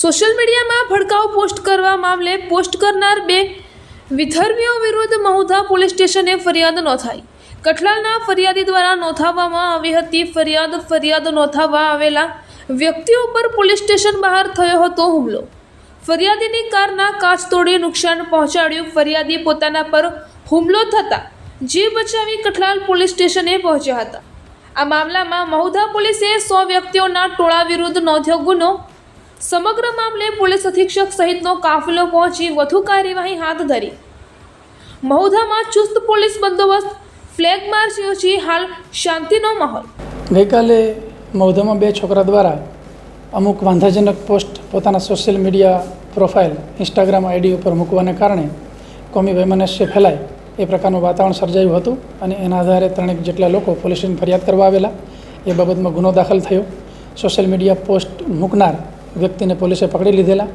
Social મીડિયામાં ભડકાઉ post કરવા મામલે પોસ્ટ કરનાર બે વિધર્મીઓ વિરુદ્ધ મહુધા પોલીસ સ્ટેશને ફરિયાદ નોંધાઈ. કઠલાલના ફરિયાદી દ્વારા નોંધાવવામાં આવી હતી ફરિયાદ. ફરિયાદ નોંધાવવા આવેલા વ્યક્તિઓ પર પોલીસ સ્ટેશન બહાર થયો હતો હુમલો. ફરિયાદીની કારના કાચ તોડી નુકસાન પહોંચાડ્યું. ફરિયાદી પોતાના પર હુમલો થતાં જીવ બચાવી કઠલાલ પોલીસ સ્ટેશને પહોંચ્યા હતા. આ મામલામાં મહુધા પોલીસે સો વ્યક્તિઓના ટોળા વિરુદ્ધ નોંધ્યો ગુનો સમગ્ર મામલે પોલીસ અધિક્ષક સહિતનો કાફલો પહોંચી વધુ કાર્યવાહી હાથ ધરી. મહુધામાં ચુસ્ત પોલીસ બંદોબસ્ત, ફ્લેગ માર્ચ યોજી હાલ શાંતિનો માહોલ. ગઈકાલે મૌધામાં બે છોકરા દ્વારા અમુક વાંધાજનક પોસ્ટ પોતાના social media profile, Instagram ID ઉપર મૂકવાને કારણે કોમી વૈમનસ્ય ફેલાય એ પ્રકારનું વાતાવરણ સર્જાયું હતું અને એના આધારે ત્રણેક જેટલા લોકો પોલીસ ફરિયાદ કરવા આવેલા. એ બાબતમાં ગુનો દાખલ થયો. સોશિયલ મીડિયા પોસ્ટ મૂકનાર વ્યક્તિને પોલીસે પકડી લીધેલા.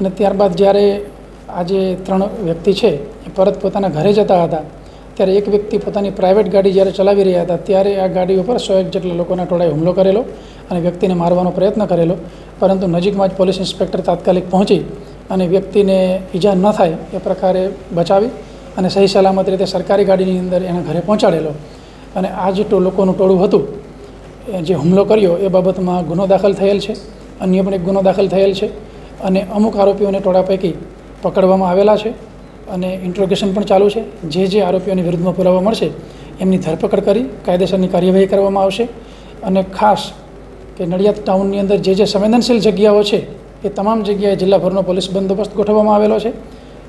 અને ત્યારબાદ જ્યારે આજે ત્રણ વ્યક્તિ છે, એ પરત પોતાના ઘરે જતા હતા, ત્યારે એક વ્યક્તિ પોતાની પ્રાઇવેટ ગાડી જ્યારે ચલાવી રહ્યા હતા, ત્યારે આ ગાડી ઉપર સો એક જેટલા લોકોના ટોળાએ હુમલો કરેલો અને વ્યક્તિને મારવાનો પ્રયત્ન કરેલો. પરંતુ નજીકમાં જ પોલીસ ઇન્સ્પેક્ટર તાત્કાલિક પહોંચી અને વ્યક્તિને ઈજા ન થાય એ પ્રકારે બચાવી અને સહી સલામત રીતે સરકારી ગાડીની અંદર એના ઘરે પહોંચાડેલો. અને આ જે લોકોનું ટોળું હતું જે હુમલો કર્યો એ બાબતમાં ગુનો દાખલ થયેલ છે. અન્ય પણ એક ગુનો દાખલ થયેલ છે અને અમુક આરોપીઓને ટોળા પૈકી પકડવામાં આવેલા છે અને ઇન્ટ્રોગેશન પણ ચાલુ છે. જે જે આરોપીઓની વિરુદ્ધમાં પુરાવા મળશે, એમની ધરપકડ કરી કાયદેસરની કાર્યવાહી કરવામાં આવશે અને ખાસ કે નડિયાદ ટાઉનની અંદર જે જે સંવેદનશીલ જગ્યાઓ છે, એ તમામ જગ્યાએ જિલ્લાભરનો પોલીસ બંદોબસ્ત ગોઠવવામાં આવેલો છે.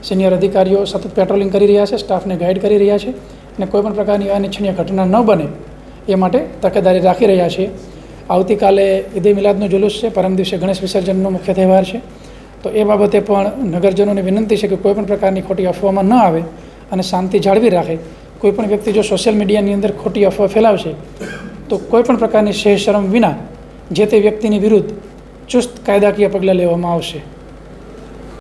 સિનિયર અધિકારીઓ સતત પેટ્રોલિંગ કરી રહ્યા છે, સ્ટાફને ગાઈડ કરી રહ્યા છે અને કોઈપણ પ્રકારની અનિચ્છનીય ઘટના ન બને એ માટે તકેદારી રાખી રહ્યા છીએ. આવતીકાલે ઈદે મિલાદનું જુલુસ છે. પરમ દિવસે ગણેશ વિસર્જનનો મુખ્ય તહેવાર છે. તો એ બાબતે પણ નગરજનોને વિનંતી છે કે કોઈપણ પ્રકારની ખોટી અફવામાં ન આવે અને શાંતિ જાળવી રાખે. કોઈપણ વ્યક્તિ જો સોશિયલ મીડિયાની અંદર ખોટી અફવા ફેલાવશે, તો કોઈપણ પ્રકારની શેહ શરમ વિના જે તે વ્યક્તિની વિરુદ્ધ ચુસ્ત કાયદાકીય પગલાં લેવામાં આવશે.